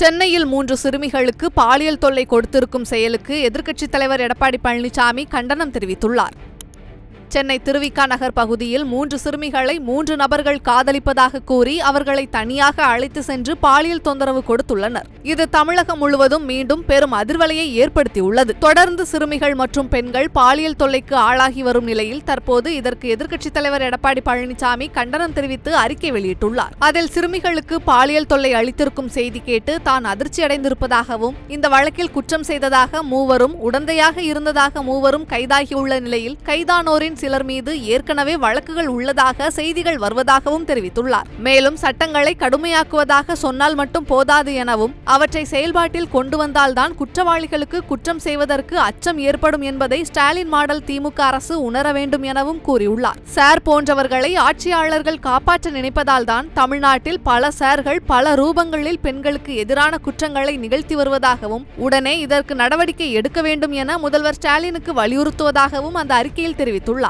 சென்னையில் மூன்று சிறுமிகளுக்கு பாலியல் தொல்லை கொடுத்திருக்கும் செயலுக்கு எதிர்க்கட்சித் தலைவர் எடப்பாடி பழனிசாமி கண்டனம் தெரிவித்துள்ளார். சென்னை திருவிக்கா நகர் பகுதியில் மூன்று சிறுமிகளை மூன்று நபர்கள் காதலிப்பதாக கூறி அவர்களை தனியாக அழைத்து சென்று பாலியல் தொந்தரவு கொடுத்துள்ளனர். இது தமிழகம் முழுவதும் மீண்டும் பெரும் அதிர்வலையை ஏற்படுத்தியுள்ளது. தொடர்ந்து சிறுமிகள் மற்றும் பெண்கள் பாலியல் தொல்லைக்கு ஆளாகி வரும் நிலையில் தற்போது இதற்கு எதிர்க்கட்சித் தலைவர் எடப்பாடி பழனிசாமி கண்டனம் தெரிவித்து அறிக்கை வெளியிட்டுள்ளார். அதில் சிறுமிகளுக்கு பாலியல் தொல்லை அளித்திருக்கும் செய்தி கேட்டு தான் அதிர்ச்சியடைந்திருப்பதாகவும் இந்த வழக்கில் குற்றம் செய்ததாக மூவரும் உடந்தையாக இருந்ததாக மூவரும் கைதாகியுள்ள நிலையில் கைதானோரின் சிலர் மீது ஏற்கனவே வழக்குகள் உள்ளதாக செய்திகள் வருவதாகவும் தெரிவித்துள்ளார். மேலும் சட்டங்களை கடுமையாக்குவதாக சொன்னால் மட்டும் போதாது எனவும் அவற்றை செயல்பாட்டில் கொண்டு வந்தால்தான் குற்றவாளிகளுக்கு குற்றம் செய்வதற்கு அச்சம் ஏற்படும் என்பதை ஸ்டாலின் மாடல் திமுக அரசு உணர வேண்டும் எனவும் கூறியுள்ளார். சார் போன்றவர்களை ஆட்சியாளர்கள் காப்பாற்ற நினைப்பதால் தான் தமிழ்நாட்டில் பல சார்கள் பல ரூபங்களில் பெண்களுக்கு எதிரான குற்றங்களை நிகழ்த்தி வருவதாகவும் உடனே இதற்கு நடவடிக்கை எடுக்க வேண்டும் என முதல்வர் ஸ்டாலினுக்கு வலியுறுத்துவதாகவும் அந்த அறிக்கையில் தெரிவித்துள்ளார்.